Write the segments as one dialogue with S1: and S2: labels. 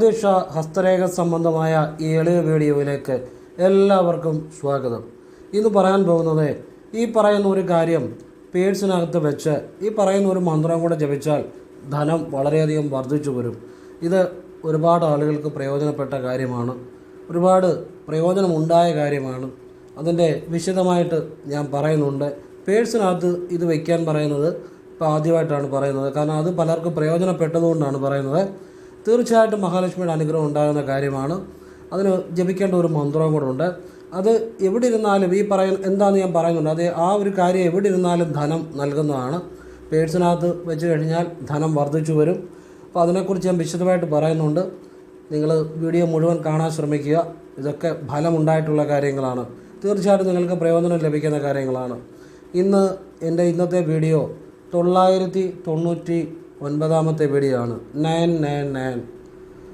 S1: ജ്യോതിഷ ഹസ്തരേഖ സംബന്ധമായ ഈ എളിയ വീഡിയോയിലേക്ക് എല്ലാവർക്കും സ്വാഗതം. ഇന്ന് പറയാൻ പോകുന്നത് ഈ പറയുന്ന ഒരു കാര്യം പേഴ്സിനകത്ത് വെച്ച് ഈ പറയുന്ന ഒരു മന്ത്രം കൂടെ ജപിച്ചാൽ ധനം വളരെയധികം വർദ്ധിച്ചു വരും. ഇത് ഒരുപാട് ആളുകൾക്ക് പ്രയോജനപ്പെട്ട കാര്യമാണ്. ഒരുപാട് പ്രയോജനമുണ്ടായ കാര്യമാണ്. അതിന്റെ വിശദമായിട്ട് ഞാൻ പറയുന്നുണ്ട്. പേഴ്സിനകത്ത് ഇത് വയ്ക്കാൻ പറയുന്നത് ഇപ്പോൾ ആദ്യമായിട്ടാണ് പറയുന്നത്. കാരണം അത് പലർക്കും പ്രയോജനപ്പെട്ടതുകൊണ്ടാണ് പറയുന്നത്. തീർച്ചയായിട്ടും മഹാലക്ഷ്മിയുടെ അനുഗ്രഹം ഉണ്ടാകുന്ന കാര്യമാണ്. അതിന് ജപിക്കേണ്ട ഒരു മന്ത്രവും കൂടെ ഉണ്ട്. അത് എവിടെ ഇരുന്നാലും ഈ പറയുന്ന എന്താണെന്ന് ഞാൻ പറയുന്നുണ്ട്. അത് ആ ഒരു കാര്യം എവിടെ ഇരുന്നാലും ധനം നൽകുന്നതാണ്. പേഴ്സിനകത്ത് വെച്ച് കഴിഞ്ഞാൽ ധനം വർദ്ധിച്ചു വരും. അപ്പോൾ അതിനെക്കുറിച്ച് ഞാൻ വിശദമായിട്ട് പറയുന്നുണ്ട്. നിങ്ങൾ വീഡിയോ മുഴുവൻ കാണാൻ ശ്രമിക്കുക. ഇതൊക്കെ ഫലമുണ്ടായിട്ടുള്ള കാര്യങ്ങളാണ്. തീർച്ചയായിട്ടും നിങ്ങൾക്ക് പ്രയോജനം ലഭിക്കുന്ന കാര്യങ്ങളാണ്. ഇന്ന് എന്റെ ഇന്നത്തെ വീഡിയോ തൊള്ളായിരത്തി തൊണ്ണൂറ്റി ഒൻപതാമത്തെ വീഡിയോ ആണ് നയൻ നയൻ നയൻ.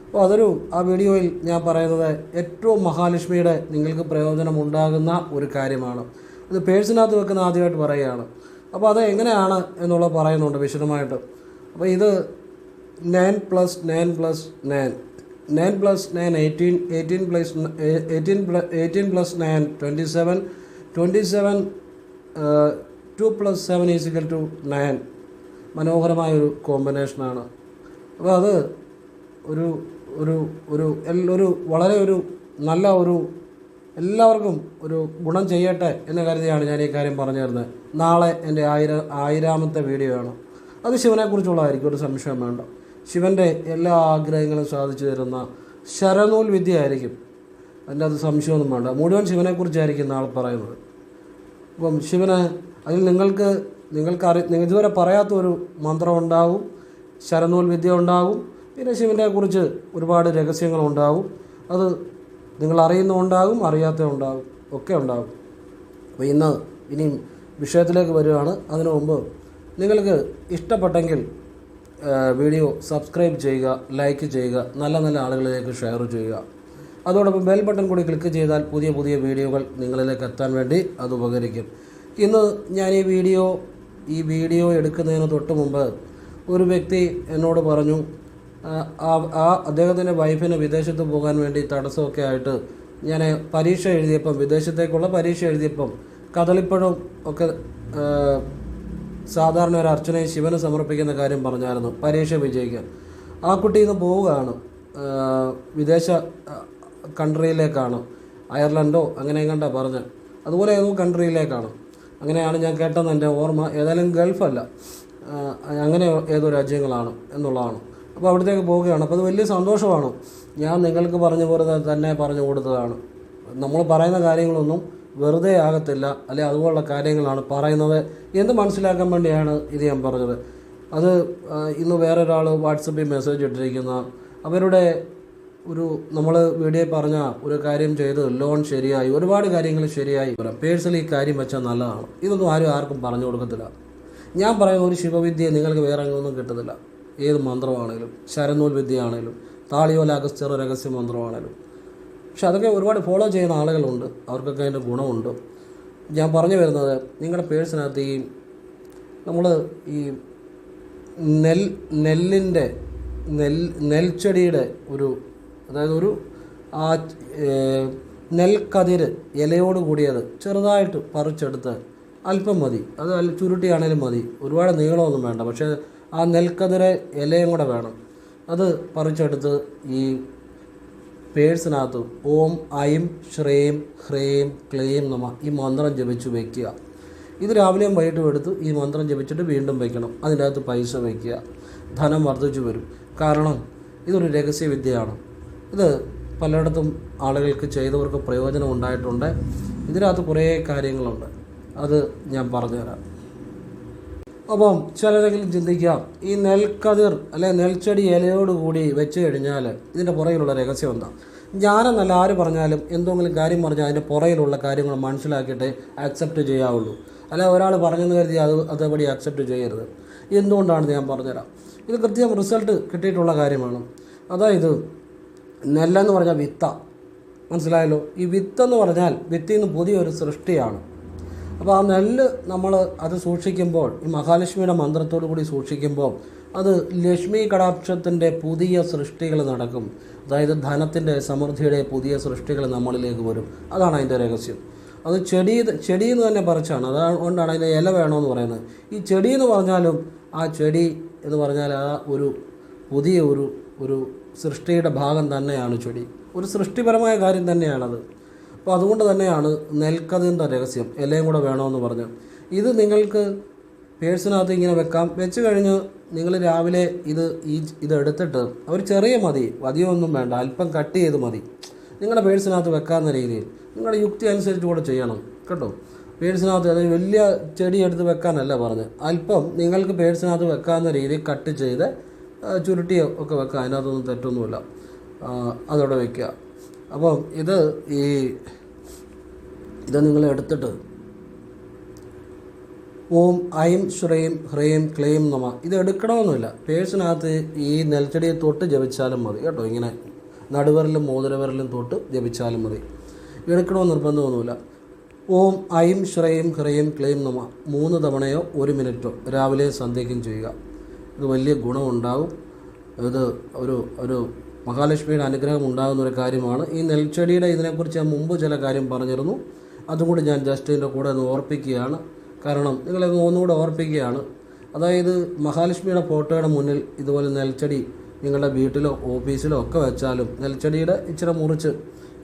S1: അപ്പോൾ അതൊരു ആ വീഡിയോയിൽ ഞാൻ പറയുന്നത് ഏറ്റവും മഹാലക്ഷ്മിയുടെ നിങ്ങൾക്ക് പ്രയോജനമുണ്ടാകുന്ന ഒരു കാര്യമാണ്. അത് പേഴ്സിനകത്ത് വെക്കുന്ന ആദ്യമായിട്ട് പറയുകയാണ്. അപ്പോൾ അത് എങ്ങനെയാണ് എന്നുള്ളത് പറയുന്നുണ്ട് വിശദമായിട്ട്. അപ്പോൾ ഇത് nine plus nine plus nine. Nine plus nine eighteen eighteen plus eighteen eighteen plus nine twenty seven. Twenty seven two plus seven is equal to nine. മനോഹരമായൊരു കോമ്പിനേഷനാണ്. അപ്പോൾ അത് ഒരു ഒരു ഒരു ഒരു വളരെ ഒരു നല്ല ഒരു എല്ലാവർക്കും ഒരു ഗുണം ചെയ്യട്ടെ എന്ന കരുതിയാണ് ഞാൻ ഈ കാര്യം പറഞ്ഞു തരുന്നത്. നാളെ എന്റെ ആയിര ആയിരാമത്തെ വീഡിയോ ആണ്. അത് ശിവനെക്കുറിച്ചുള്ളതായിരിക്കും ഒരു സംശയം വേണ്ട. ശിവന്റെ എല്ലാ ആഗ്രഹങ്ങളും സാധിച്ചു തരുന്ന ശരനൂൽ വിദ്യ ആയിരിക്കും അതിന്റെ അത് സംശയമൊന്നും വേണ്ട. മുഴുവൻ ശിവനെക്കുറിച്ചായിരിക്കും നാളെ പറയുന്നത്. അപ്പം ശിവന് അതിൽ നിങ്ങൾക്ക് നിങ്ങൾക്ക് അറി നിങ്ങൾ ഇതുവരെ പറയാത്ത ഒരു മന്ത്രം ഉണ്ടാവും ശരനൂൽ വിദ്യ ഉണ്ടാകും പിന്നെ ശിവനെ കുറിച്ച് ഒരുപാട് രഹസ്യങ്ങളുണ്ടാവും അത് നിങ്ങൾ അറിയുന്നുണ്ടാകും അറിയാത്ത ഉണ്ടാകും ഒക്കെ ഉണ്ടാകും. അപ്പോൾ ഇന്ന് ഇനിയും വിഷയത്തിലേക്ക് വരികയാണ്. അതിനു മുമ്പ് നിങ്ങൾക്ക് ഇഷ്ടപ്പെട്ടെങ്കിൽ വീഡിയോ സബ്സ്ക്രൈബ് ചെയ്യുക ലൈക്ക് ചെയ്യുക നല്ല നല്ല ആളുകളിലേക്ക് ഷെയർ ചെയ്യുക. അതോടൊപ്പം ബെൽ ബട്ടൺ കൂടി ക്ലിക്ക് ചെയ്താൽ പുതിയ പുതിയ വീഡിയോകൾ നിങ്ങളിലേക്ക് എത്താൻ വേണ്ടി അത് ഉപകരിക്കും. ഇന്ന് ഞാൻ ഈ വീഡിയോ ഈ വീഡിയോ എടുക്കുന്നതിന് തൊട്ട് മുമ്പ് ഒരു വ്യക്തി എന്നോട് പറഞ്ഞു ആ, അദ്ദേഹത്തിന്റെ വൈഫിന് വിദേശത്ത് പോകാൻ വേണ്ടി തടസ്സമൊക്കെ ആയിട്ട് ഞാൻ പരീക്ഷ എഴുതിയപ്പം വിദേശത്തേക്കുള്ള പരീക്ഷ എഴുതിയപ്പം കദളിപ്പഴം ഒക്കെ സാധാരണ ഒരു അർച്ചനയെ ശിവന് സമർപ്പിക്കുന്ന കാര്യം പറഞ്ഞായിരുന്നു പരീക്ഷ വിജയിക്കാൻ. ആ കുട്ടി ഇന്ന് പോവുകയാണ്. വിദേശ കൺട്രിയിലേക്കാണ് അയർലൻഡോ അങ്ങനെ എങ്ങാണ്ടാ പറഞ്ഞ്. അതുപോലെ ഏതോ കൺട്രിയിലേക്കാണ് അങ്ങനെയാണ് ഞാൻ കേട്ടതെന്ന് എന്റെ ഓർമ്മ. ഏതായാലും ഗൾഫല്ല. അങ്ങനെ ഏതോ രാജ്യങ്ങളാണ് എന്നുള്ളതാണ്. അപ്പോൾ അവിടത്തേക്ക് പോവുകയാണ്. അപ്പോൾ അത് വലിയ സന്തോഷമാണ്. ഞാൻ നിങ്ങൾക്ക് പറഞ്ഞു പോലെ തന്നെ പറഞ്ഞു കൊടുത്തതാണ്. നമ്മൾ പറയുന്ന കാര്യങ്ങളൊന്നും വെറുതെ ആകത്തില്ല. അല്ലെ അതുപോലുള്ള കാര്യങ്ങളാണ് പറയുന്നത്. എന്ന് മനസ്സിലാക്കാൻ വേണ്ടിയാണ് ഇത് ഞാൻ പറഞ്ഞത്? അത് ഇന്ന് വേറൊരാൾ വാട്സപ്പിൽ മെസ്സേജ് ഇട്ടിരിക്കുന്ന അവരുടെ ഒരു നമ്മൾ വീഡിയോ പറഞ്ഞ ഒരു കാര്യം ചെയ്ത് ലോൺ ശരിയായി ഒരുപാട് കാര്യങ്ങൾ ശരിയായി വരാം പേഴ്സണലി ഈ കാര്യം വെച്ചാൽ നല്ലതാണ്. ഇതൊന്നും ആരും ആർക്കും പറഞ്ഞു കൊടുക്കത്തില്ല. ഞാൻ പറയുന്ന ഒരു ശിവവിദ്യ നിങ്ങൾക്ക് വേറെ ഒന്നും കിട്ടത്തില്ല. ഏത് മന്ത്രമാണേലും ശരനൂൽ വിദ്യയാണേലും താളിയോല അഗസ്ത്യർ രഹസ്യ മന്ത്രമാണേലും. പക്ഷെ അതൊക്കെ ഒരുപാട് ഫോളോ ചെയ്യുന്ന ആളുകളുണ്ട്. അവർക്കൊക്കെ അതിന്റെ ഗുണമുണ്ട്. ഞാൻ പറഞ്ഞു വരുന്നത് നിങ്ങളുടെ പേഴ്സിനകത്ത് ഈ നമ്മൾ ഈ നെൽ നെല്ലിന്റെ നെൽ നെൽച്ചെടിയുടെ ഒരു അതായത് ഒരു ആ നെൽക്കതിര് ഇലയോട് കൂടിയത് ചെറുതായിട്ട് പറിച്ചെടുത്ത് അല്പം മതി. അത് ചുരുട്ടിയാണേലും മതി. ഒരുപാട് നീളമൊന്നും വേണ്ട. പക്ഷേ ആ നെൽക്കതിരെ ഇലയും കൂടെ വേണം. അത് പറിച്ചെടുത്ത് ഈ പേഴ്സിനകത്ത് ഓം ഐം ശ്രേം ഹ്രേം ക്ലേം നമ ഈ മന്ത്രം ജപിച്ച് വയ്ക്കുക ഇത് രാവിലെയും വൈകിട്ടും എടുത്ത് ഈ മന്ത്രം ജപിച്ചിട്ട് വീണ്ടും വയ്ക്കണം അതിന്റെ അകത്ത് പൈസ വയ്ക്കുക ധനം വർദ്ധിച്ചു വരും. കാരണം ഇതൊരു രഹസ്യവിദ്യയാണ്. ഇത് പലയിടത്തും ആളുകൾക്ക് ചെയ്തവർക്ക് പ്രയോജനം ഉണ്ടായിട്ടുണ്ട് ഇതിനകത്ത് കുറേ കാര്യങ്ങളുണ്ട്. അത് ഞാൻ പറഞ്ഞുതരാം. അപ്പം ചിലരെങ്കിലും ചിന്തിക്കാം ഈ നെൽക്കതിർ അല്ലെ നെൽച്ചെടി ഇലയോടുകൂടി വെച്ച് കഴിഞ്ഞാൽ ഇതിന്റെ പുറകിലുള്ള രഹസ്യം എന്താ? ഞാനെന്നല്ല ആര് പറഞ്ഞാലും എന്തെങ്കിലും കാര്യം പറഞ്ഞാൽ അതിന്റെ പുറകിലുള്ള കാര്യങ്ങൾ മനസ്സിലാക്കിയിട്ട് അക്സെപ്റ്റ് ചെയ്യാവുള്ളൂ. അല്ല ഒരാൾ പറഞ്ഞെന്ന് കരുതി അത് അതേപടി അക്സെപ്റ്റ് ചെയ്യരുത്. എന്തുകൊണ്ടാണെന്ന് ഞാൻ പറഞ്ഞുതരാം. ഇത് കൃത്യം റിസൾട്ട് കിട്ടിയിട്ടുള്ള കാര്യമാണ്. അതായത് നെല്ലെന്ന് പറഞ്ഞാൽ വിത്ത. മനസ്സിലായല്ലോ? ഈ വിത്തെന്ന് പറഞ്ഞാൽ വിത്തിൽ നിന്ന് പുതിയൊരു സൃഷ്ടിയാണ്. അപ്പോൾ ആ നെല്ല് നമ്മൾ അത് സൂക്ഷിക്കുമ്പോൾ ഈ മഹാലക്ഷ്മിയുടെ മന്ത്രത്തോടു കൂടി സൂക്ഷിക്കുമ്പോൾ അത് ലക്ഷ്മി കടാക്ഷത്തിന്റെ പുതിയ സൃഷ്ടികൾ നടക്കും. അതായത് ധനത്തിന്റെ സമൃദ്ധിയുടെ പുതിയ സൃഷ്ടികൾ നമ്മളിലേക്ക് വരും. അതാണ് അതിന്റെ രഹസ്യം. അത് ചെടി ചെടി എന്ന് തന്നെ പറിച്ചാണ്. അതുകൊണ്ടാണ് അതിന്റെ ഇല വേണമെന്ന് പറയുന്നത്. ഈ ചെടി എന്ന് പറഞ്ഞാലും ആ ചെടി എന്ന് പറഞ്ഞാൽ ആ ഒരു പുതിയ ഒരു ഒരു സൃഷ്ടിയുടെ ഭാഗം തന്നെയാണ് ചെടി. ഒരു സൃഷ്ടിപരമായ കാര്യം തന്നെയാണത്. അപ്പോൾ അതുകൊണ്ട് തന്നെയാണ് നെൽക്കതിന്റെ രഹസ്യം. എല്ലാം കൂടെ വേണമെന്ന് പറഞ്ഞു. ഇത് നിങ്ങൾക്ക് പേഴ്സിനകത്ത് ഇങ്ങനെ വെക്കാം. വെച്ച് കഴിഞ്ഞ് നിങ്ങൾ രാവിലെ ഇത് ഈ ഇത് എടുത്തിട്ട് ഒരു ചെറിയ മതി. മതിയൊന്നും വേണ്ട. അല്പം കട്ട് ചെയ്ത് മതി. നിങ്ങളുടെ പേഴ്സിനകത്ത് വെക്കാവുന്ന രീതിയിൽ. നിങ്ങളുടെ യുക്തി അനുസരിച്ച് കൂടെ ചെയ്യണം. കേട്ടോ? പേഴ്സിനകത്ത് അതായത് വലിയ ചെടി എടുത്ത് വെക്കാനല്ല പറഞ്ഞ്. അല്പം നിങ്ങൾക്ക് പേഴ്സിനകത്ത് വെക്കാവുന്ന രീതിയിൽ കട്ട് ചെയ്ത് ആ, ചുരുട്ടി ഒക്കെ വെക്കുക അതിനകത്തൊന്നും തെറ്റൊന്നുമില്ല. അതവിടെ വെക്കുക. അപ്പം ഇത് ഈ ഇത് നിങ്ങൾ എടുത്തിട്ട് ഓം ഐം ശ്രീം ഹ്രീം ക്ലീം നമ. ഇത് എടുക്കണമെന്നില്ല. പേഴ്സിനകത്ത് ഈ നെൽച്ചെടിയെ തൊട്ട് ജപിച്ചാലും മതി കേട്ടോ. ഇങ്ങനെ നടുവരലും മോതിരവരലും തൊട്ട് ജപിച്ചാലും മതി. എടുക്കണമെന്ന് നിർബന്ധമൊന്നുമില്ല. ഓം ഐം ശ്രീം ഹ്രീം ക്ലെയിം നമ. മൂന്ന് തവണയോ ഒരു മിനിറ്റോ രാവിലെ സന്ധ്യയ്ക്കും ചെയ്യുക. ഇത് വലിയ ഗുണമുണ്ടാകും ഇത് ഒരു ഒരു മഹാലക്ഷ്മിയുടെ അനുഗ്രഹം ഉണ്ടാകുന്ന ഒരു കാര്യമാണ്. ഈ നെൽച്ചെടിയുടെ ഇതിനെക്കുറിച്ച് ഞാൻ മുമ്പ് ചില കാര്യം പറഞ്ഞിരുന്നു. അതും കൂടി ഞാൻ ജസ്റ്റ് കൂടെ ഒന്ന് ഓർപ്പിക്കുകയാണ്. കാരണം നിങ്ങളെ ഒന്നുകൂടെ ഓർപ്പിക്കുകയാണ്. അതായത് മഹാലക്ഷ്മിയുടെ ഫോട്ടോയുടെ മുന്നിൽ ഇതുപോലെ നെൽച്ചെടി നിങ്ങളുടെ വീട്ടിലോ ഓഫീസിലോ ഒക്കെ വെച്ചാലും നെൽച്ചെടിയുടെ ഇച്ചിരി മുറിച്ച്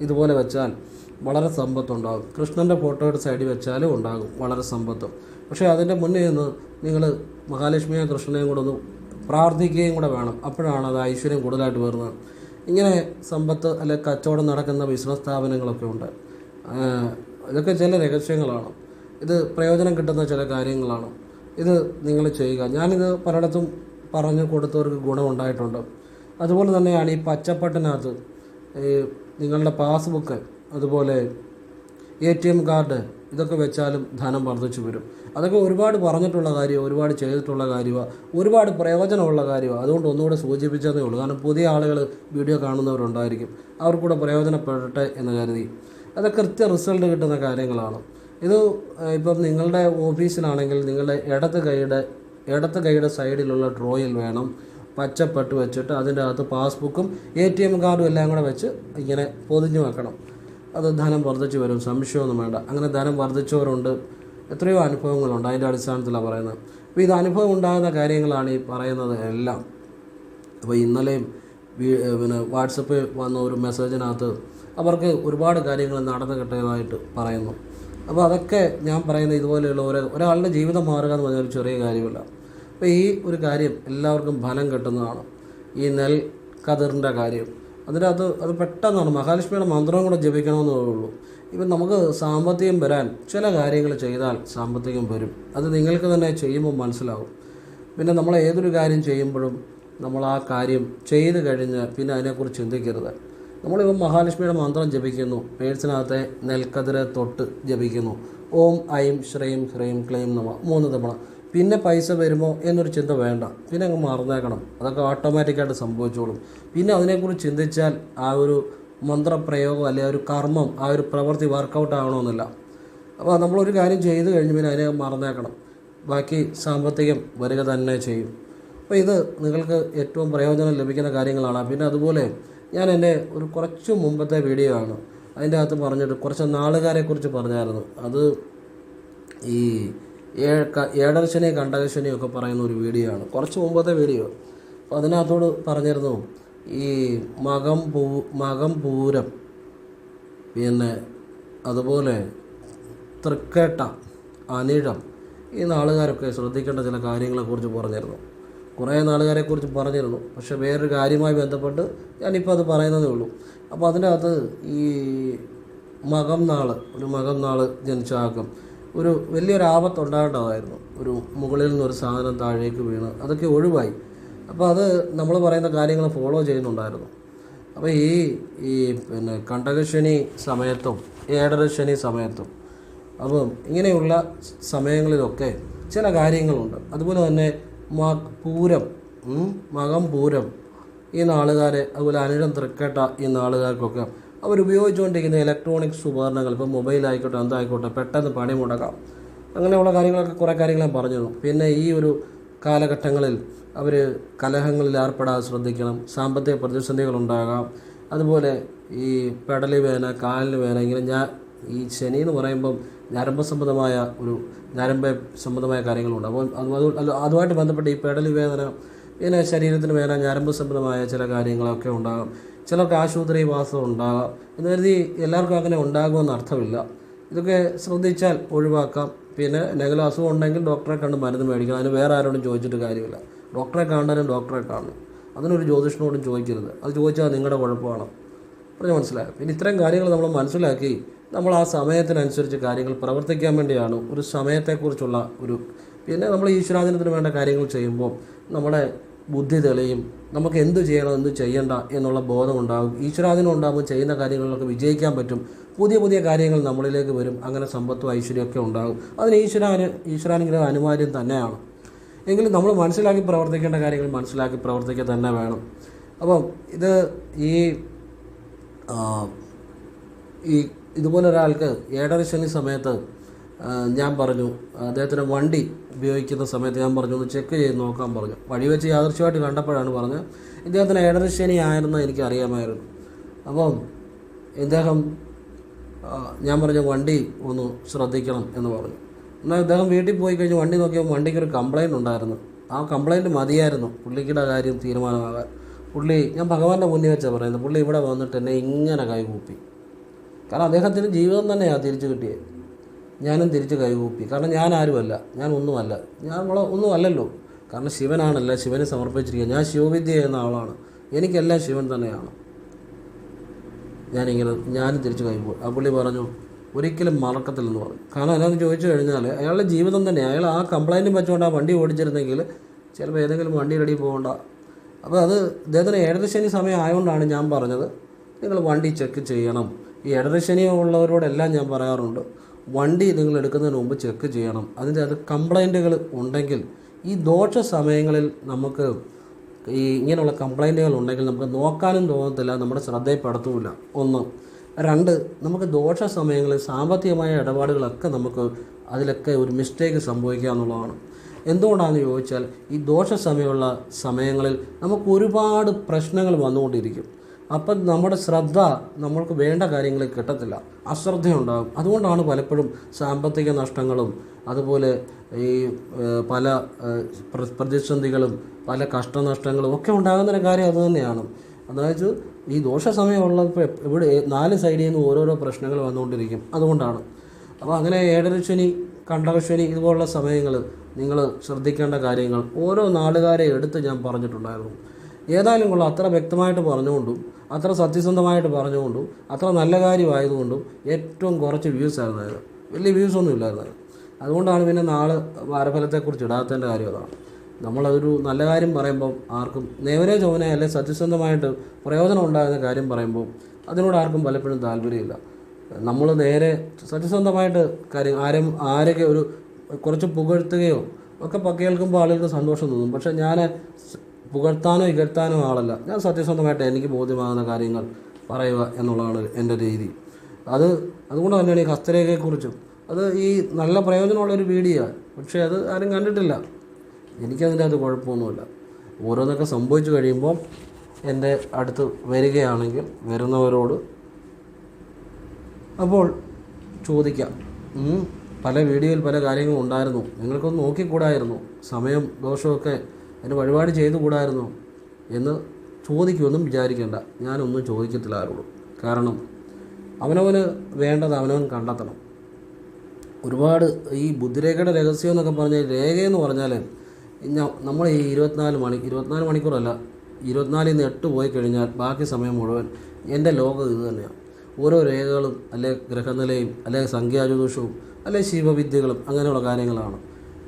S1: ഇതുപോലെ വെച്ചാൽ വളരെ സമ്പത്തുണ്ടാകും കൃഷ്ണന്റെ ഫോട്ടോയുടെ സൈഡിൽ വെച്ചാലും ഉണ്ടാകും വളരെ സമ്പത്ത്. പക്ഷേ അതിന്റെ മുന്നേ നിന്ന് നിങ്ങൾ മഹാലക്ഷ്മിയെയും കൃഷ്ണനെയും കൂടെ ഒന്ന് പ്രാർത്ഥിക്കുകയും കൂടെ വേണം. അപ്പോഴാണ് അത് ഐശ്വര്യം കൂടുതലായിട്ട് വരുന്നത്. ഇങ്ങനെ സമ്പത്ത് അല്ലെ കച്ചവടം നടക്കുന്ന ബിസിനസ് സ്ഥാപനങ്ങളൊക്കെ ഉണ്ട്. ഇതൊക്കെ ചില രഹസ്യങ്ങളാണ്. ഇത് പ്രയോജനം കിട്ടുന്ന ചില കാര്യങ്ങളാണ്. ഇത് നിങ്ങൾ ചെയ്യുക. ഞാനിത് പലയിടത്തും പറഞ്ഞു കൊടുത്തവർക്ക് ഗുണമുണ്ടായിട്ടുണ്ട് അതുപോലെ തന്നെയാണ് ഈ പച്ചപ്പട്ടിനകത്ത് ഈ നിങ്ങളുടെ പാസ്ബുക്ക് അതുപോലെ എ ടി എം കാർഡ് ഇതൊക്കെ വെച്ചാലും ധനം വർദ്ധിച്ചു വരും. അതൊക്കെ ഒരുപാട് പറഞ്ഞിട്ടുള്ള കാര്യമാണ് ഒരുപാട് ചെയ്തിട്ടുള്ള കാര്യമാണ് ഒരുപാട് പ്രയോജനമുള്ള കാര്യമാണ് അതുകൊണ്ട് ഒന്നുകൂടെ സൂചിപ്പിച്ചതേ ഉള്ളൂ. കാരണം പുതിയ ആളുകൾ വീഡിയോ കാണുന്നവരുണ്ടായിരിക്കും. അവർക്കൂടെ പ്രയോജനപ്പെടട്ടെ എന്ന് കരുതി. അത് കൃത്യ റിസൾട്ട് കിട്ടുന്ന കാര്യങ്ങളാണ്. ഇത് ഇപ്പം നിങ്ങളുടെ ഓഫീസിലാണെങ്കിൽ നിങ്ങളുടെ ഇടത് കൈയുടെ ഇടത് കൈയുടെ സൈഡിലുള്ള ഡ്രോയിൽ വേണം പച്ചപ്പെട്ട് വെച്ചിട്ട് അതിന്റെ അകത്ത് പാസ്ബുക്കും എ ടി എം കാർഡും എല്ലാം കൂടെ വെച്ച് ഇങ്ങനെ പൊതിഞ്ഞു വെക്കണം. അത് ധനം വർദ്ധിച്ചു വരും സംശയമൊന്നും വേണ്ട. അങ്ങനെ ധനം വർദ്ധിച്ചവരുണ്ട്. എത്രയോ അനുഭവങ്ങളുണ്ട്. അതിന്റെ അടിസ്ഥാനത്തിലാണ് പറയുന്നത്. അപ്പോൾ ഇത് അനുഭവം ഉണ്ടാകുന്ന കാര്യങ്ങളാണ് ഈ പറയുന്നത് എല്ലാം. അപ്പോൾ ഇന്നലെയും പിന്നെ വാട്സപ്പിൽ വന്ന ഒരു മെസ്സേജിനകത്ത് അവർക്ക് ഒരുപാട് കാര്യങ്ങൾ നടന്നു കിട്ടിയതായിട്ട് പറയുന്നു. അപ്പോൾ അതൊക്കെ ഞാൻ പറയുന്ന ഇതുപോലെയുള്ള ഒരു ഒരാളുടെ ജീവിതം മാറുക എന്ന് പറഞ്ഞാൽ ചെറിയ കാര്യമില്ല. അപ്പോൾ ഈ ഒരു കാര്യം എല്ലാവർക്കും ഫലം കിട്ടുന്നതാണ്. ഈ നെൽ കതിറിന്റെ കാര്യം. അതിനകത്ത് അത് പെട്ടെന്നാണ്. മഹാലക്ഷ്മിയുടെ മന്ത്രം കൂടെ ജപിക്കണമെന്നേ ഉള്ളൂ. ഇപ്പം നമുക്ക് സാമ്പത്തികം വരാൻ ചില കാര്യങ്ങൾ ചെയ്താൽ സാമ്പത്തികം വരും. അത് നിങ്ങൾക്ക് തന്നെ ചെയ്യുമ്പോൾ മനസ്സിലാവും. പിന്നെ നമ്മൾ ഏതൊരു കാര്യം ചെയ്യുമ്പോഴും നമ്മൾ ആ കാര്യം ചെയ്ത് കഴിഞ്ഞ് പിന്നെ അതിനെക്കുറിച്ച് ചിന്തിക്കരുത്. നമ്മളിപ്പോൾ മഹാലക്ഷ്മിയുടെ മന്ത്രം ജപിക്കുന്നു. പേഴ്സിനകത്തെ നെൽക്കതിരെ തൊട്ട് ജപിക്കുന്നു. ഓം ഐം ശ്രീം ഹ്രീം ക്ലീം നമ മൂന്ന് തവണ. പിന്നെ പൈസ വരുമോ എന്നൊരു ചിന്ത വേണ്ട. പിന്നെ അങ്ങ് മറന്നേക്കണം. അതൊക്കെ ഓട്ടോമാറ്റിക്കായിട്ട് സംഭവിച്ചോളും. പിന്നെ അതിനെക്കുറിച്ച് ചിന്തിച്ചാൽ ആ ഒരു മന്ത്രപ്രയോഗം അല്ലെങ്കിൽ ഒരു കർമ്മം ആ ഒരു പ്രവൃത്തി വർക്കൗട്ട് ആകണമെന്നില്ല അപ്പോൾ നമ്മളൊരു കാര്യം ചെയ്തു കഴിഞ്ഞ് പിന്നെ അതിനെ മറന്നേക്കണം. ബാക്കി സാമ്പത്തികം വരിക തന്നെ ചെയ്യും. അപ്പോൾ ഇത് നിങ്ങൾക്ക് ഏറ്റവും പ്രയോജനം ലഭിക്കുന്ന കാര്യങ്ങളാണ്. പിന്നെ അതുപോലെ ഞാൻ എന്റെ ഒരു കുറച്ച് മുമ്പത്തെ വീഡിയോ ആണ്. അതിന്റെ അകത്ത് പറഞ്ഞിട്ട് കുറച്ച് നാളുകാരെക്കുറിച്ച് പറഞ്ഞായിരുന്നു. അത് ഈ ഏ- ക- ഏഴരശനി കണ്ടകശനി ഒക്കെ പറയുന്ന ഒരു വീഡിയോ ആണ്. കുറച്ച് മുമ്പത്തെ വീഡിയോ അപ്പോൾ അതിനകത്തോട് പറഞ്ഞിരുന്നു ഈ മകം പൂ മകം പൂരം പിന്നെ അതുപോലെ തൃക്കേട്ട അനിഴം ഈ നാളുകാരൊക്കെ ശ്രദ്ധിക്കേണ്ട ചില കാര്യങ്ങളെക്കുറിച്ച് പറഞ്ഞിരുന്നു. കുറേ നാളുകാരെക്കുറിച്ച് പറഞ്ഞിരുന്നു. പക്ഷേ വേറൊരു കാര്യമായി ബന്ധപ്പെട്ട് ഞാനിപ്പോൾ അത് പറയുന്നതേ ഉള്ളൂ. അപ്പോൾ അതിന്റെ അകത്ത് ഈ മകം നാൾ ഒരു മകം നാൾ ജനിച്ച ആൾക്കും ഒരു വലിയൊരു ആപത്ത് ഉണ്ടാകേണ്ടതായിരുന്നു. ഒരു മുകളിൽ നിന്നൊരു സാധനം താഴേക്ക് വീണ്. അതൊക്കെ ഒഴിവായി. അപ്പോൾ അത് നമ്മൾ പറയുന്ന കാര്യങ്ങൾ ഫോളോ ചെയ്യുന്നുണ്ടായിരുന്നു. അപ്പോൾ ഈ ഈ പിന്നെ കണ്ടകശനി സമയത്തും ഏടരശനി സമയത്തും അപ്പം ഇങ്ങനെയുള്ള സമയങ്ങളിലൊക്കെ ചില കാര്യങ്ങളുണ്ട്. അതുപോലെ തന്നെ മ പൂരം മകം പൂരം ഈ നാളുകാരെ അതുപോലെ അനിഴം തൃക്കേട്ട ഈ നാളുകാർക്കൊക്കെ അവർ ഉപയോഗിച്ചുകൊണ്ടിരിക്കുന്ന ഇലക്ട്രോണിക്സ് ഉപകരണങ്ങൾ ഇപ്പോൾ മൊബൈൽ ആയിക്കോട്ടെ എന്തായിക്കോട്ടെ പെട്ടെന്ന് പണി മുടക്കാം. അങ്ങനെയുള്ള കാര്യങ്ങളൊക്കെ കുറേ കാര്യങ്ങൾ ഞാൻ പറഞ്ഞു പിന്നെ ഈ ഒരു കാലഘട്ടങ്ങളിൽ അവർ കലഹങ്ങളിൽ ഏർപ്പെടാതെ ശ്രദ്ധിക്കണം. സാമ്പത്തിക പ്രതിസന്ധികൾ ഉണ്ടാകാം. അതുപോലെ ഈ പെടലി വേന കാലിന് വേന ഇങ്ങനെ ഞാൻ ഈ ശനി എന്ന് പറയുമ്പം ഞരമ്പ് സംബന്ധമായ ഒരു ഞരമ്പ് സംബന്ധമായ കാര്യങ്ങളുണ്ട്. അപ്പോൾ അത് അതുമായിട്ട് ബന്ധപ്പെട്ട് ഈ പെടലി വേദന പിന്നെ ശരീരത്തിന് വേദന ഞരമ്പ് സംബന്ധമായ ചില കാര്യങ്ങളൊക്കെ ഉണ്ടാകാം. ചിലർക്ക് ആശുപത്രി വാസം ഉണ്ടാകാം എന്ന് കരുതി എല്ലാവർക്കും അങ്ങനെ ഉണ്ടാകുമെന്ന് അർത്ഥമില്ല. ഇതൊക്കെ ശ്രദ്ധിച്ചാൽ ഒഴിവാക്കാം. പിന്നെ എന്തെങ്കിലും അസുഖം ഉണ്ടെങ്കിൽ ഡോക്ടറെ കണ്ട് മരുന്ന് മേടിക്കണം. അതിന് വേറെ ആരോടും ചോദിച്ചിട്ട് കാര്യമില്ല. ഡോക്ടറെ കാണാനും ഡോക്ടറെ കാണും. അതിനൊരു ജ്യോതിഷനോടും ചോദിക്കരുത്. അത് ചോദിച്ചാൽ നിങ്ങളുടെ കുഴപ്പമാണ്. പറഞ്ഞ് മനസ്സിലായോ? പിന്നെ ഇത്തരം കാര്യങ്ങൾ നമ്മൾ മനസ്സിലാക്കി നമ്മൾ ആ സമയത്തിനനുസരിച്ച് കാര്യങ്ങൾ പ്രവർത്തിക്കാൻ വേണ്ടിയാണ് ഒരു സമയത്തെക്കുറിച്ചുള്ള ഒരു പിന്നെ നമ്മൾ ഈശ്വരാധീനത്തിന് വേണ്ട കാര്യങ്ങൾ ചെയ്യുമ്പോൾ നമ്മുടെ ബുദ്ധി തെളിയും. നമുക്ക് എന്ത് ചെയ്യണം എന്ത് ചെയ്യണ്ട എന്നുള്ള ബോധം ഉണ്ടാകും ഈശ്വരാധീനം ഉണ്ടാകുമ്പോൾ ചെയ്യുന്ന കാര്യങ്ങളിലൊക്കെ വിജയിക്കാൻ പറ്റും. പുതിയ പുതിയ കാര്യങ്ങൾ നമ്മളിലേക്ക് വരും. അങ്ങനെ സമ്പത്തും ഐശ്വര്യമൊക്കെ ഉണ്ടാകും. അതിന് ഈശ്വരാന് ഈശ്വരാനുഗ്രഹം അനിവാര്യം തന്നെയാണ്. എങ്കിലും നമ്മൾ മനസ്സിലാക്കി പ്രവർത്തിക്കേണ്ട കാര്യങ്ങൾ മനസ്സിലാക്കി പ്രവർത്തിക്കുക തന്നെ വേണം. അപ്പം ഇത് ഈ ഈ ഇതുപോലെ ശനി സമയത്ത് ഞാൻ പറഞ്ഞു അദ്ദേഹത്തിന്റെ വണ്ടി ഉപയോഗിക്കുന്ന സമയത്ത് ഞാൻ പറഞ്ഞു ഒന്ന് ചെക്ക് ചെയ്ത് നോക്കാൻ പറഞ്ഞു. വഴി വെച്ച് യാദൃശ്യമായിട്ട് കണ്ടപ്പോഴാണ് പറഞ്ഞത് ഇദ്ദേഹത്തിന് ഏഴര ശനി ആയിരുന്നു എനിക്ക് അറിയാമായിരുന്നു. അപ്പം ഇദ്ദേഹം ഞാൻ പറഞ്ഞ വണ്ടി ഒന്ന് ശ്രദ്ധിക്കണം എന്ന് പറഞ്ഞു. എന്നാൽ ഇദ്ദേഹം വീട്ടിൽ പോയി കഴിഞ്ഞ് വണ്ടി നോക്കിയപ്പോൾ വണ്ടിക്ക് ഒരു കംപ്ലൈന്റ് ഉണ്ടായിരുന്നു. ആ കംപ്ലൈന്റ് മതിയായിരുന്നു. പുള്ളിക്കിടെ കാര്യം തീരുമാനമാകാൻ. പുള്ളി ഞാൻ ഭഗവാന്റെ മുന്നിൽ വെച്ചാണ് പറയുന്നത് പുള്ളി ഇവിടെ വന്നിട്ട് എന്നെ ഇങ്ങനെ കൈകൂപ്പി. കാരണം അദ്ദേഹത്തിന് ജീവിതം തന്നെയാണ് തിരിച്ചു കിട്ടിയത് ഞാനും തിരിച്ച് കൈകൂപ്പി. കാരണം ഞാൻ ആരുമല്ല ഞാൻ ഒന്നുമല്ല ഞാൻ നമ്മളെ ഒന്നും അല്ലല്ലോ കാരണം ശിവനാണല്ല. ശിവനെ സമർപ്പിച്ചിരിക്കുക. ഞാൻ ശിവവിദ്യ എന്ന ആളാണ്. എനിക്കെല്ലാം ശിവൻ തന്നെയാണ്. ഞാനിങ്ങനെ ഞാനും തിരിച്ച് കൈപോയി ആ പുള്ളി പറഞ്ഞു ഒരിക്കലും മറക്കത്തില്ലെന്ന് പറഞ്ഞു. കാരണം എന്നാന്ന് ചോദിച്ചു കഴിഞ്ഞാൽ അയാളുടെ ജീവിതം തന്നെ. അയാൾ ആ കംപ്ലൈന്റും വെച്ചുകൊണ്ട് ആ വണ്ടി ഓടിച്ചിരുന്നെങ്കിൽ ചിലപ്പോൾ ഏതെങ്കിലും വണ്ടി റെഡി പോകണ്ട. അപ്പോൾ അത് ഇദ്ദേഹത്തിന് ഏഴരശനി സമയം ആയതുകൊണ്ടാണ് ഞാൻ പറഞ്ഞത്. നിങ്ങൾ വണ്ടി ചെക്ക് ചെയ്യണം. ഈ ഇടതുശനി ഉള്ളവരോടെല്ലാം ഞാൻ പറയാറുണ്ട്. വണ്ടി നിങ്ങൾ എടുക്കുന്നതിന് മുമ്പ് ചെക്ക് ചെയ്യണം. അതിന്റെ അത് കംപ്ലൈന്റുകൾ ഉണ്ടെങ്കിൽ ഈ ദോഷ സമയങ്ങളിൽ നമുക്ക് ഈ ഇങ്ങനെയുള്ള കംപ്ലൈന്റുകൾ ഉണ്ടെങ്കിൽ നമുക്ക് നോക്കാനും തോന്നത്തില്ല നമ്മുടെ ശ്രദ്ധയിൽപ്പെടുത്തുമില്ല ഒന്ന്. രണ്ട് നമുക്ക് ദോഷ സമയങ്ങളിൽ സാമ്പത്തികമായ ഇടപാടുകളൊക്കെ നമുക്ക് അതിലൊക്കെ ഒരു മിസ്റ്റേക്ക് സംഭവിക്കുക എന്നുള്ളതാണ്. എന്തുകൊണ്ടാണെന്ന് ചോദിച്ചാൽ ഈ ദോഷ സമയമുള്ള സമയങ്ങളിൽ നമുക്ക് ഒരുപാട് പ്രശ്നങ്ങൾ വന്നുകൊണ്ടിരിക്കും. അപ്പം നമ്മുടെ ശ്രദ്ധ നമ്മൾക്ക് വേണ്ട കാര്യങ്ങളിൽ കിട്ടത്തില്ല. അശ്രദ്ധയുണ്ടാകും. അതുകൊണ്ടാണ് പലപ്പോഴും സാമ്പത്തിക നഷ്ടങ്ങളും അതുപോലെ ഈ പല പ്രതിസന്ധികളും പല കഷ്ടനഷ്ടങ്ങളും ഒക്കെ ഉണ്ടാകുന്നൊരു കാര്യം അതുതന്നെയാണ് അതായത് ഈ ദോഷ സമയമുള്ളപ്പോൾ ഇവിടെ നാല് സൈഡിൽ നിന്ന് ഓരോരോ പ്രശ്നങ്ങൾ വന്നുകൊണ്ടിരിക്കും. അതുകൊണ്ടാണ്. അപ്പോൾ അങ്ങനെ ഏഴരശനി കണ്ടകശനി ഇതുപോലുള്ള സമയങ്ങൾ നിങ്ങൾ ശ്രദ്ധിക്കേണ്ട കാര്യങ്ങൾ ഓരോ നാളുകാരെ എടുത്ത് ഞാൻ പറഞ്ഞിട്ടുണ്ടായിരുന്നു. ഏതായാലും കൊള്ളാം. അത്ര വ്യക്തമായിട്ട് പറഞ്ഞുകൊണ്ടും അത്ര സത്യസന്ധമായിട്ട് പറഞ്ഞുകൊണ്ടും അത്ര നല്ല കാര്യമായതുകൊണ്ടും ഏറ്റവും കുറച്ച് വ്യൂസ് ആയിരുന്നു അതിന് വലിയ വ്യൂസ് ഒന്നും ഇല്ലായിരുന്നു. അതുകൊണ്ടാണ് പിന്നെ നാളെ വാരഫലത്തെക്കുറിച്ച് ഇടാത്തതിന്റെ കാര്യം അതാണ്. നമ്മളൊരു നല്ല കാര്യം പറയുമ്പം ആർക്കും നേവനെ ചോവനെ അല്ലെ സത്യസന്ധമായിട്ട് പ്രയോജനം ഉണ്ടാകുന്ന കാര്യം പറയുമ്പോൾ അതിനോട് ആർക്കും പലപ്പോഴും താല്പര്യമില്ല. നമ്മൾ നേരെ സത്യസന്ധമായിട്ട് കാര്യം ആരും ആരൊക്കെ ഒരു കുറച്ച് പുകഴ്ത്തുകയോ ഒക്കെ കേൾക്കുമ്പോൾ ആളുകൾക്ക് സന്തോഷം തോന്നും. പക്ഷേ ഞാൻ പുകഴ്ത്താനോ ഇകഴ്ത്താനോ ആളല്ല. ഞാൻ സത്യസന്ധമായിട്ട് എനിക്ക് ബോധ്യമാകുന്ന കാര്യങ്ങൾ പറയുക എന്നുള്ളതാണ് എന്റെ രീതി. അത് അതുകൊണ്ട് തന്നെയാണ് ഈ ഹസ്തരേഖയെക്കുറിച്ചും അത് ഈ നല്ല പ്രയോജനമുള്ള ഒരു വീഡിയോ പക്ഷേ അത് ആരും കണ്ടിട്ടില്ല. എനിക്കതിന്റെ അത് കുഴപ്പമൊന്നുമില്ല. ഓരോന്നൊക്കെ സംഭവിച്ചു കഴിയുമ്പോൾ എന്റെ അടുത്ത് വരികയാണെങ്കിൽ വരുന്നവരോട് അപ്പോൾ ചോദിക്കാം. പല വീഡിയോയിൽ പല കാര്യങ്ങളും ഉണ്ടായിരുന്നു. നിങ്ങൾക്കൊന്ന് നോക്കിക്കൂടായിരുന്നു. സമയം ദോഷമൊക്കെ അതിന് വഴിപാട് ചെയ്തുകൂടായിരുന്നോ എന്ന് ചോദിക്കുമെന്നും വിചാരിക്കേണ്ട. ഞാനൊന്നും ചോദിക്കത്തില്ല ആരോടും. കാരണം അവനവന് വേണ്ടത് അവനവൻ കണ്ടെത്തണം. ഒരുപാട് ഈ ബുദ്ധിരേഖയുടെ രഹസ്യം എന്നൊക്കെ പറഞ്ഞാൽ രേഖയെന്ന് പറഞ്ഞാൽ നമ്മൾ ഈ ഇരുപത്തിനാല് മണി ഇരുപത്തിനാല് മണിക്കൂറല്ല ഇരുപത്തിനാലിൽ നിന്ന് എട്ട് പോയി കഴിഞ്ഞാൽ ബാക്കി സമയം മുഴുവൻ എന്റെ ലോകം ഇത് തന്നെയാണ്. ഓരോ രേഖകളും അല്ലെ ഗ്രഹനിലയും അല്ലെ സംഖ്യാജ്യോതിഷവും അല്ലെ ശിവവിദ്യകളും അങ്ങനെയുള്ള കാര്യങ്ങളാണ്.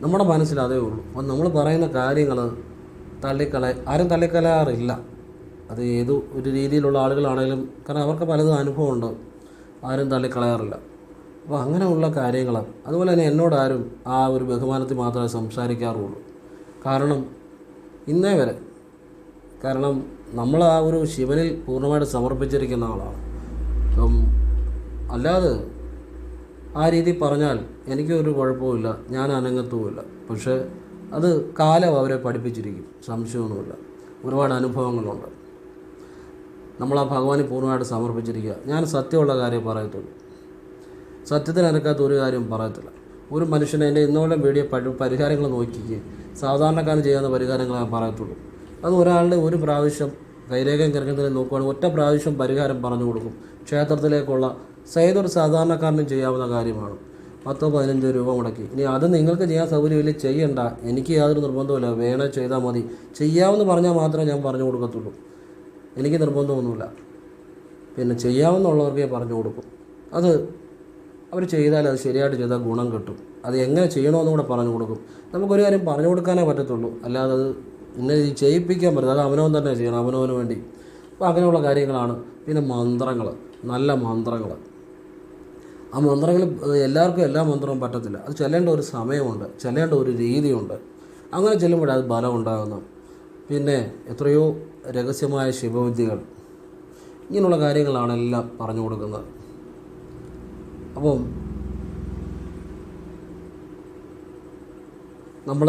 S1: നമ്മുടെ മനസ്സിൽ അതേ ഉള്ളൂ. അപ്പം നമ്മൾ പറയുന്ന കാര്യങ്ങൾ തള്ളിക്കള ആരും തള്ളിക്കളയാറില്ല. അത് ഏത് ഒരു രീതിയിലുള്ള ആളുകളാണെങ്കിലും കാരണം അവർക്ക് പലതും അനുഭവമുണ്ട്. ആരും തള്ളിക്കളയാറില്ല. അപ്പോൾ അങ്ങനെയുള്ള കാര്യങ്ങൾ അതുപോലെ തന്നെ എന്നോടാരും ആ ഒരു ബഹുമാനത്തിൽ മാത്രമേ സംസാരിക്കാറുള്ളൂ. കാരണം ഇന്നേ വരെ കാരണം നമ്മൾ ആ ഒരു ശിവനിൽ പൂർണമായിട്ട് സമർപ്പിച്ചിരിക്കുന്ന ആളാണ്. അപ്പം അല്ലാതെ ആ രീതി പറഞ്ഞാൽ എനിക്കൊരു കുഴപ്പമില്ല ഞാൻ അനങ്ങത്തുമില്ല. പക്ഷേ അത് കാലം അവരെ പഠിപ്പിച്ചിരിക്കും സംശയമൊന്നുമില്ല. ഒരുപാട് അനുഭവങ്ങളുണ്ട്. നമ്മൾ ആ ഭഗവാന് പൂർണമായിട്ട് സമർപ്പിച്ചിരിക്കുക. ഞാൻ സത്യമുള്ള കാര്യം പറയത്തുള്ളൂ. സത്യത്തിന് അനക്കാത്ത ഒരു കാര്യം പറയത്തില്ല. ഒരു മനുഷ്യനെ എന്റെ ഇന്നോളം വീഡിയോ പഠി പരിഹാരങ്ങൾ നോക്കിക്കുക സാധാരണക്കാരൻ ചെയ്യാവുന്ന പരിഹാരങ്ങൾ ഞാൻ പറയത്തുള്ളൂ. അത് ഒരാളുടെ ഒരു പ്രാവശ്യം കൈരേഖം കിറക്കുന്നതിൽ നോക്കുകയാണെങ്കിൽ ഒറ്റ പ്രാവശ്യം പരിഹാരം പറഞ്ഞു കൊടുക്കും. ക്ഷേത്രത്തിലേക്കുള്ള ഏതൊരു സാധാരണക്കാരനും ചെയ്യാവുന്ന കാര്യമാണ്. പത്തോ പതിനഞ്ചോ രൂപ മുടക്കി. ഇനി അത് നിങ്ങൾക്ക് ചെയ്യാൻ സൗകര്യമില്ല ചെയ്യണ്ട. എനിക്ക് യാതൊരു നിർബന്ധമില്ല വേണേ ചെയ്താൽ മതി. ചെയ്യാമെന്ന് പറഞ്ഞാൽ മാത്രമേ ഞാൻ പറഞ്ഞു കൊടുക്കത്തുള്ളൂ. എനിക്ക് നിർബന്ധമൊന്നുമില്ല. പിന്നെ ചെയ്യാമെന്നുള്ളവർക്കേ പറഞ്ഞു കൊടുക്കും. അത് അവർ ചെയ്താൽ അത് ശരിയായിട്ട് ചെയ്താൽ ഗുണം കിട്ടും. അത് എങ്ങനെ ചെയ്യണമെന്നും കൂടെ പറഞ്ഞു കൊടുക്കും. നമുക്കൊരു കാര്യം പറഞ്ഞു കൊടുക്കാനേ പറ്റത്തുള്ളൂ. അല്ലാതെ അത് ഇന്ന രീതി ചെയ്യിപ്പിക്കാൻ പറ്റില്ല അത് അവനവൻ തന്നെ ചെയ്യണം അവനവന് വേണ്ടി. അപ്പോൾ അങ്ങനെയുള്ള കാര്യങ്ങളാണ്. പിന്നെ മന്ത്രങ്ങൾ. നല്ല മന്ത്രങ്ങൾ. ആ മന്ത്രങ്ങൾ എല്ലാവർക്കും എല്ലാ മന്ത്രവും പറ്റത്തില്ല. അത് ചെല്ലേണ്ട ഒരു സമയമുണ്ട് ചെല്ലേണ്ട ഒരു രീതിയുണ്ട്. അങ്ങനെ ചെല്ലുമ്പോഴേ അത് ബലം ഉണ്ടാകുന്നു പിന്നെ എത്രയോ രഹസ്യമായ ശിവവിദ്യകൾ. ഇങ്ങനെയുള്ള കാര്യങ്ങളാണ് എല്ലാം പറഞ്ഞു കൊടുക്കുന്നത്. അപ്പം നമ്മൾ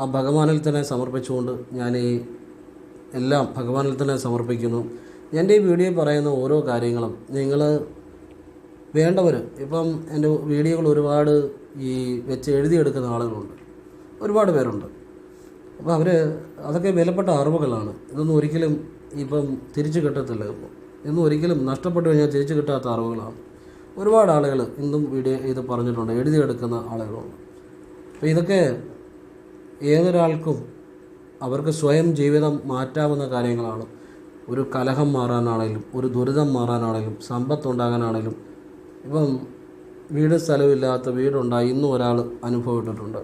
S1: ആ ഭഗവാനിൽ തന്നെ സമർപ്പിച്ചുകൊണ്ട് ഞാൻ ഈ എല്ലാം ഭഗവാനിൽ തന്നെ സമർപ്പിക്കുന്നു. എന്റെ ഈ വീഡിയോ പറയുന്ന ഓരോ കാര്യങ്ങളും നിങ്ങൾ വേണ്ടവർ ഇപ്പം എന്റെ വീഡിയോകൾ ഒരുപാട് ഈ വെച്ച് എഴുതിയെടുക്കുന്ന ആളുകളുണ്ട്. ഒരുപാട് പേരുണ്ട്. അപ്പോൾ അവർ അതൊക്കെ വിലപ്പെട്ട അറിവുകളാണ്. ഇതൊന്നും ഒരിക്കലും ഇപ്പം തിരിച്ചു കിട്ടത്തില്ല. ഇന്നും ഒരിക്കലും നഷ്ടപ്പെട്ടു കഴിഞ്ഞാൽ തിരിച്ചു കിട്ടാത്ത അറിവുകളാണ്. ഒരുപാട് ആളുകൾ ഇന്നും വീഡിയോ ഇത് പറഞ്ഞിട്ടുണ്ട് എഴുതിയെടുക്കുന്ന ആളുകളുണ്ട്. അപ്പോൾ ഇതൊക്കെ ഏതൊരാൾക്കും അവർക്ക് സ്വയം ജീവിതം മാറ്റാവുന്ന കാര്യങ്ങളാണ്. ഒരു കലഹം മാറാനാണെങ്കിലും ഒരു ദുരിതം മാറാനാണെങ്കിലും സമ്പത്ത് ഉണ്ടാകാനാണെങ്കിലും ഇപ്പം വീട് സ്ഥലമില്ലാത്ത വീടുണ്ടായി. ഇന്നും ഒരാൾ അനുഭവപ്പെട്ടിട്ടുണ്ട്.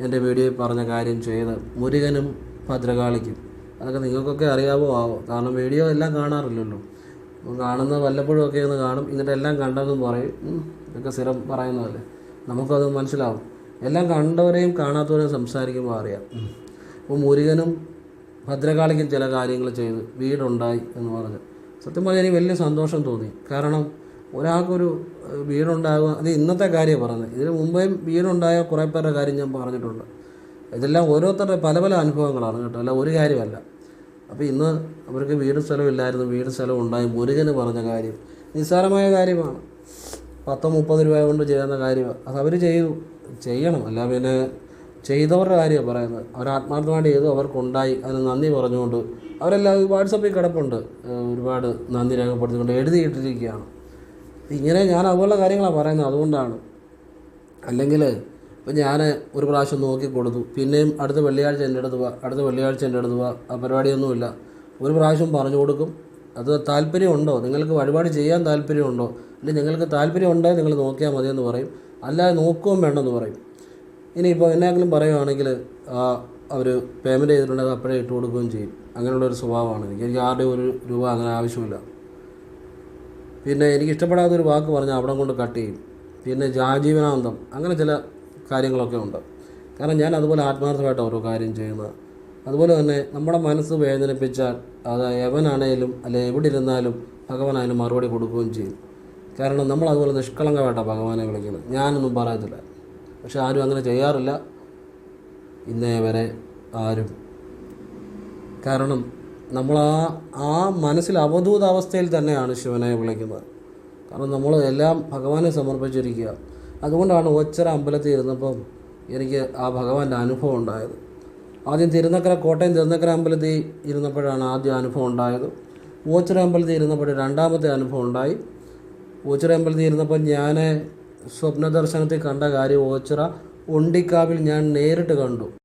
S1: എന്റെ വീഡിയോയിൽ പറഞ്ഞ കാര്യം ചെയ്ത് മുരുകനും ഭദ്രകാളിക്കും. അതൊക്കെ നിങ്ങൾക്കൊക്കെ അറിയാവോ? ആവോ കാരണം വീഡിയോ എല്ലാം കാണാറില്ലല്ലോ. കാണുന്ന വല്ലപ്പോഴും ഒക്കെ ഒന്ന് കാണും. എന്നിട്ട് എല്ലാം കണ്ടെന്നും പറയും. ഇതൊക്കെ സ്ഥിരം പറയുന്നതല്ലേ? നമുക്കത് മനസ്സിലാവും. എല്ലാം കണ്ടവരെയും കാണാത്തവരെയും സംസാരിക്കുമ്പോൾ അറിയാം. അപ്പോൾ മുരുകനും ഭദ്രകാളിക്കും ചില കാര്യങ്ങൾ ചെയ്ത് വീടുണ്ടായി എന്ന് പറഞ്ഞ്. സത്യം പറഞ്ഞാൽ എനിക്ക് വലിയ സന്തോഷം തോന്നി. കാരണം ഒരാൾക്കൊരു വീടുണ്ടാകുക. അത് ഇന്നത്തെ കാര്യം പറഞ്ഞത്. ഇതിന് മുമ്പേയും വീടുണ്ടായ കുറേ പേരുടെ കാര്യം ഞാൻ പറഞ്ഞിട്ടുണ്ട്. ഇതെല്ലാം ഓരോരുത്തരുടെ പല പല അനുഭവങ്ങളാണ് കേട്ടോ. അല്ല ഒരു കാര്യമല്ല. അപ്പോൾ ഇന്ന് അവർക്ക് വീട് സ്ഥലമില്ലായിരുന്നു വീട് സ്ഥലം ഉണ്ടായി മുരുകന് പറഞ്ഞ കാര്യം നിസ്സാരമായ കാര്യമാണ്. പത്തോ മുപ്പത് രൂപ കൊണ്ട് ചെയ്യുന്ന കാര്യമാണ്. അത് അവർ ചെയ്തു. ചെയ്യണം. അല്ല പിന്നെ ചെയ്തവരുടെ കാര്യമാണ് പറയുന്നത്. അവർ ആത്മാർത്ഥമായിട്ട് ചെയ്തു അവർക്കുണ്ടായി. അതിന് നന്ദി പറഞ്ഞുകൊണ്ട് അവരെല്ലാം വാട്സപ്പിൽ കിടപ്പുണ്ട്. ഒരുപാട് നന്ദി രേഖപ്പെടുത്തിക്കൊണ്ട് എഴുതിയിട്ടിരിക്കുകയാണ്. ഇങ്ങനെ ഞാൻ അതുപോലുള്ള കാര്യങ്ങളാണ് പറയുന്നത്. അതുകൊണ്ടാണ്. അല്ലെങ്കിൽ ഇപ്പം ഞാൻ ഒരു പ്രാവശ്യം നോക്കി കൊടുത്തു. പിന്നെയും അടുത്ത വെള്ളിയാഴ്ച എന്റെ അടുത്ത് വാ അടുത്ത വെള്ളിയാഴ്ച എന്റെ അടുത്ത് വാ ആ പരിപാടിയൊന്നുമില്ല. ഒരു പ്രാവശ്യം പറഞ്ഞു കൊടുക്കും. അത് താല്പര്യമുണ്ടോ? നിങ്ങൾക്ക് വഴിപാട് ചെയ്യാൻ താല്പര്യമുണ്ടോ? അല്ലെങ്കിൽ നിങ്ങൾക്ക് താല്പര്യമുണ്ടെങ്കിൽ നിങ്ങൾ നോക്കിയാൽ മതിയെന്ന് പറയും. അല്ലാതെ നോക്കുകയും വേണ്ടെന്ന് പറയും. ഇനിയിപ്പോൾ എന്നെങ്കിലും പറയുവാണെങ്കിൽ അവർ പേയ്മെന്റ് ചെയ്തിട്ടുണ്ടെങ്കിൽ അപ്പോഴേ ഇട്ട് കൊടുക്കുകയും ചെയ്യും അങ്ങനെയുള്ളൊരു സ്വഭാവമാണ് എനിക്ക്. എനിക്ക് ആരുടെ ഒരു രൂപ അങ്ങനെ ആവശ്യമില്ല. പിന്നെ എനിക്ക് ഇഷ്ടപ്പെടാത്ത ഒരു വാക്ക് പറഞ്ഞാൽ അവിടെ കൊണ്ട് കട്ട് ചെയ്യും. പിന്നെ ജാജീവനാന്തം അങ്ങനെ ചില കാര്യങ്ങളൊക്കെ ഉണ്ട്. കാരണം ഞാൻ അതുപോലെ ആത്മാർത്ഥമായിട്ട് ഓരോ കാര്യം ചെയ്യുന്നത് അതുപോലെ തന്നെ നമ്മുടെ മനസ്സ് വേദനിപ്പിച്ചാൽ അത് എവനാണേലും അല്ലെ എവിടെ ഇരുന്നാലും അതിന് മറുപടി കൊടുക്കുകയും ചെയ്യും. കാരണം നമ്മൾ അതുപോലെ നിഷ്കളങ്കമായിട്ടാണ് ഭഗവാനെ വിളിക്കുന്നത്. ഞാനൊന്നും പറയത്തില്ല പക്ഷെ ആരും അങ്ങനെ ചെയ്യാറില്ല. ഇന്നേ വരെ ആരും. കാരണം നമ്മൾ ആ ആ മനസ്സിൽ അവധൂത അവസ്ഥയിൽ തന്നെയാണ് ശിവനെ വിളിക്കുന്നത്. കാരണം നമ്മൾ എല്ലാം ഭഗവാനെ സമർപ്പിച്ചിരിക്കുക. അതുകൊണ്ടാണ് ഒച്ചര അമ്പലത്തിൽ ഇരുന്നപ്പം എനിക്ക് ആ ഭഗവാന്റെ അനുഭവം ഉണ്ടായത്. ആദ്യം തിരുനക്കര കോട്ടയം തിരുനക്കര അമ്പലത്തിൽ ഇരുന്നപ്പോഴാണ് ആദ്യ അനുഭവം ഉണ്ടായത്. ഓച്ചിറ അമ്പലത്തിൽ ഇരുന്നപ്പോൾ രണ്ടാമത്തെ അനുഭവം ഉണ്ടായി. ഓച്ചിറ അമ്പലത്തിൽ ഇരുന്നപ്പോൾ ഞാൻ സ്വപ്ന ദർശനത്തിൽ കണ്ട കാര്യം ഓച്ചിറ ഒണ്ടിക്കാവിൽ ഞാൻ നേരിട്ട് കണ്ടു.